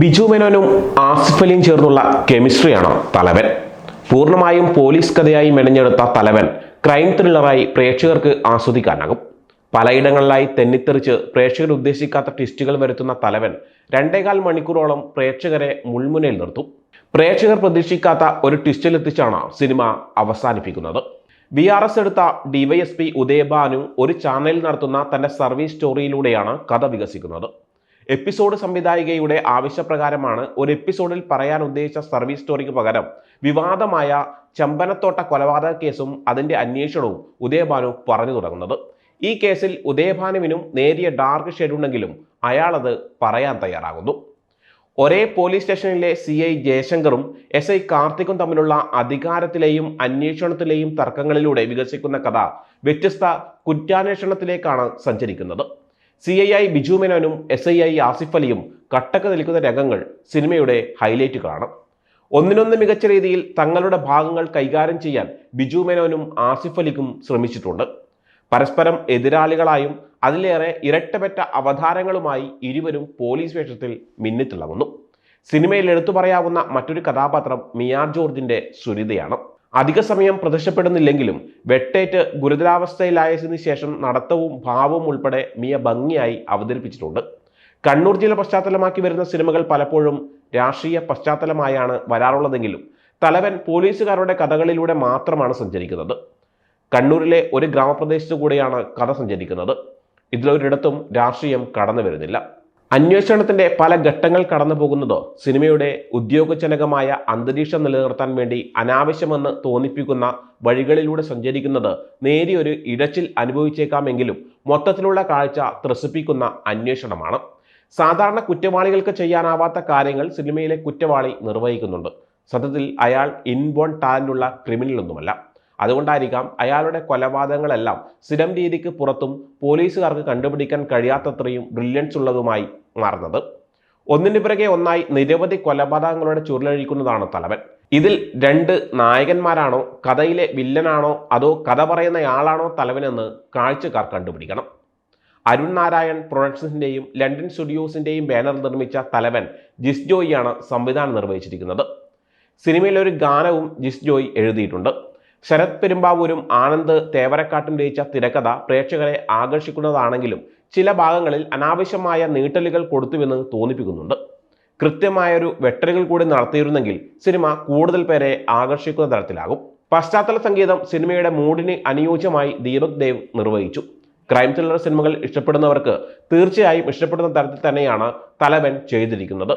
ബിജു മേനോനും ആസിഫ് അലിയും ചേർന്നുള്ള കെമിസ്ട്രിയാണ് തലവൻ. പൂർണമായും പോലീസ് കഥയായി മെനഞ്ഞെടുത്ത തലവൻ ക്രൈം ത്രില്ലറായി പ്രേക്ഷകർക്ക് ആസ്വദിക്കാനാകും. പലയിടങ്ങളിലായി തെന്നിത്തെറിച്ച് പ്രേക്ഷകർ ഉദ്ദേശിക്കാത്ത ട്വിസ്റ്റുകൾ വരുത്തുന്ന തലവൻ രണ്ടേകാൽ മണിക്കൂറോളം പ്രേക്ഷകരെ മുൾമുനയിൽ നിർത്തും. പ്രേക്ഷകർ പ്രതീക്ഷിക്കാത്ത ഒരു ട്വിസ്റ്റിലെത്തിച്ചാണ് സിനിമ അവസാനിപ്പിക്കുന്നത്. ബി ആർ എസ് എടുത്ത ഡിവൈഎസ്പി ഉദയബാനു ഒരു ചാനലിൽ നടത്തുന്ന തന്റെ സർവീസ് സ്റ്റോറിയിലൂടെയാണ് കഥ വികസിക്കുന്നത്. എപ്പിസോഡ് സംവിധായികയുടെ ആവശ്യപ്രകാരമാണ് ഒരു എപ്പിസോഡിൽ പറയാൻ ഉദ്ദേശിച്ച സർവീസ് സ്റ്റോറിക്ക് പകരം വിവാദമായ ചമ്പനത്തോട്ട കൊലപാതക കേസും അതിന്റെ അന്വേഷണവും ഉദയഭാനു പറഞ്ഞു തുടങ്ങുന്നത്. ഈ കേസിൽ ഉദയഭാനുവിനും നേരിയ ഡാർക്ക് ഷെയ്ഡ് ഉണ്ടെങ്കിലും അയാളത് പറയാൻ തയ്യാറാകുന്നു. ഒരേ പോലീസ് സ്റ്റേഷനിലെ സി ഐ ജയശങ്കറും എസ് ഐ കാർത്തിക്കും തമ്മിലുള്ള അധികാരത്തിലെയും അന്വേഷണത്തിലെയും തർക്കങ്ങളിലൂടെ വികസിക്കുന്ന കഥ വ്യത്യസ്ത കുറ്റാന്വേഷണത്തിലേക്കാണ് സഞ്ചരിക്കുന്നത്. സി ഐ ഐ ബിജു മേനോനും എസ് ഐ ഐ ആസിഫ് അലിയും കട്ടക്ക് നിൽക്കുന്ന രംഗങ്ങൾ സിനിമയുടെ ഹൈലൈറ്റുകളാണ് ഒന്നിനൊന്ന് മികച്ച രീതിയിൽ തങ്ങളുടെ ഭാഗങ്ങൾ കൈകാര്യം ചെയ്യാൻ ബിജു മേനോനും ആസിഫ് അലിക്കും ശ്രമിച്ചിട്ടുണ്ട്. പരസ്പരം എതിരാളികളായും അതിലേറെ ഇരട്ടപെറ്റ അവതാരങ്ങളുമായി ഇരുവരും പോലീസ് വേഷത്തിൽ മിന്നിത്തിളങ്ങുന്നു സിനിമയിൽ എടുത്തു പറയാവുന്ന മറ്റൊരു കഥാപാത്രം മിയാർ ജോർജിന്റെ സുരിതയാണ്. അധിക സമയം പ്രത്യക്ഷപ്പെടുന്നില്ലെങ്കിലും വെട്ടേറ്റ് ഗുരുതരാവസ്ഥയിലായതിനു ശേഷം നടത്തവും ഭാവവും ഉൾപ്പെടെ മിയ ഭംഗിയായി അവതരിപ്പിച്ചിട്ടുണ്ട്. കണ്ണൂർ ജില്ല പശ്ചാത്തലമാക്കി വരുന്ന സിനിമകൾ പലപ്പോഴും രാഷ്ട്രീയ പശ്ചാത്തലമായാണ് വരാറുള്ളതെങ്കിലും തലവൻ പോലീസുകാരുടെ കഥകളിലൂടെ മാത്രമാണ് സഞ്ചരിക്കുന്നത്. കണ്ണൂരിലെ ഒരു ഗ്രാമപ്രദേശത്തു കൂടെയാണ് കഥ സഞ്ചരിക്കുന്നത്. ഇതിലൊരിടത്തും രാഷ്ട്രീയം കടന്നു വരുന്നില്ല അന്വേഷണത്തിന്റെ പല ഘട്ടങ്ങൾ കടന്നു പോകുന്നതോ സിനിമയുടെ ഉദ്യോഗജനകമായ അന്തരീക്ഷം നിലനിർത്താൻ വേണ്ടി അനാവശ്യമെന്ന് തോന്നിപ്പിക്കുന്ന വഴികളിലൂടെ സഞ്ചരിക്കുന്നത് നേരിയൊരു ഇടച്ചിൽ അനുഭവിച്ചേക്കാമെങ്കിലും മൊത്തത്തിലുള്ള കാഴ്ച ത്രസിപ്പിക്കുന്ന അന്വേഷണമാണ്. സാധാരണ കുറ്റവാളികൾക്ക് ചെയ്യാനാവാത്ത കാര്യങ്ങൾ സിനിമയിലെ കുറ്റവാളി നിർവഹിക്കുന്നുണ്ട്. സത്യത്തിൽ അയാൾ ഇൻബോൺ ടാലന്റുള്ള ക്രിമിനലൊന്നുമല്ല. അതുകൊണ്ടായിരിക്കാം അയാളുടെ കൊലപാതകങ്ങളെല്ലാം സ്ഥിരം രീതിക്ക് പുറത്തും പോലീസുകാർക്ക് കണ്ടുപിടിക്കാൻ കഴിയാത്തത്രയും ബ്രില്യൻസ് ഉള്ളതുമായി മാറുന്നത്. ഒന്നിനു പിറകെ ഒന്നായി നിരവധി കൊലപാതകങ്ങളുടെ ചുരുളഴിക്കുന്നതാണ് തലവൻ. ഇതിൽ രണ്ട് നായകന്മാരാണോ കഥയിലെ വില്ലനാണോ അതോ കഥ പറയുന്നയാളാണോ തലവനെന്ന് കാഴ്ചക്കാർ കണ്ടുപിടിക്കണം. അരുൺ നാരായൺ പ്രൊഡക്ഷൻസിന്റെയും ലണ്ടൻ സ്റ്റുഡിയോസിന്റെയും ബാനർ നിർമ്മിച്ച തലവൻ ജിസ് ജോയിയാണ് സംവിധാനം നിർവഹിച്ചിരിക്കുന്നത്. സിനിമയിലെ ഒരു ഗാനവും ജിസ് ജോയി എഴുതിയിട്ടുണ്ട്. ശരത് പെരുമ്പാവൂരും ആനന്ദ് തേവരക്കാട്ടും രചിച്ച തിരക്കഥ പ്രേക്ഷകരെ ആകർഷിക്കുന്നതാണെങ്കിലും ചില ഭാഗങ്ങളിൽ അനാവശ്യമായ നീട്ടലുകൾ കൊടുത്തുവെന്ന് തോന്നിപ്പിക്കുന്നുണ്ട്. കൃത്യമായൊരു വെട്ടലുകൾ കൂടി നടത്തിയിരുന്നെങ്കിൽ സിനിമ കൂടുതൽ പേരെ ആകർഷിക്കുന്ന തരത്തിലാകും. പശ്ചാത്തല സംഗീതം സിനിമയുടെ മൂഡിന് അനുയോജ്യമായി ദീപക് ദേവ് നിർവഹിച്ചു. ക്രൈം ത്രില്ലർ സിനിമകൾ ഇഷ്ടപ്പെടുന്നവർക്ക് തീർച്ചയായും ഇഷ്ടപ്പെടുന്ന തരത്തിൽ തന്നെയാണ് തലവൻ ചെയ്തിരിക്കുന്നത്.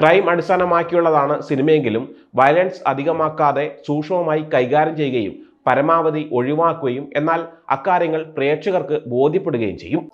ക്രൈം അടിസ്ഥാനമാക്കിയുള്ളതാണ് സിനിമയെങ്കിലും വയലൻസ് അധികമാക്കാതെ സൂക്ഷ്മമായി കൈകാര്യം ചെയ്യുകയും പരമാവധി ഒഴിവാക്കുകയും എന്നാൽ അക്കാര്യങ്ങൾ പ്രേക്ഷകർക്ക് ബോധ്യപ്പെടുകയും ചെയ്യും.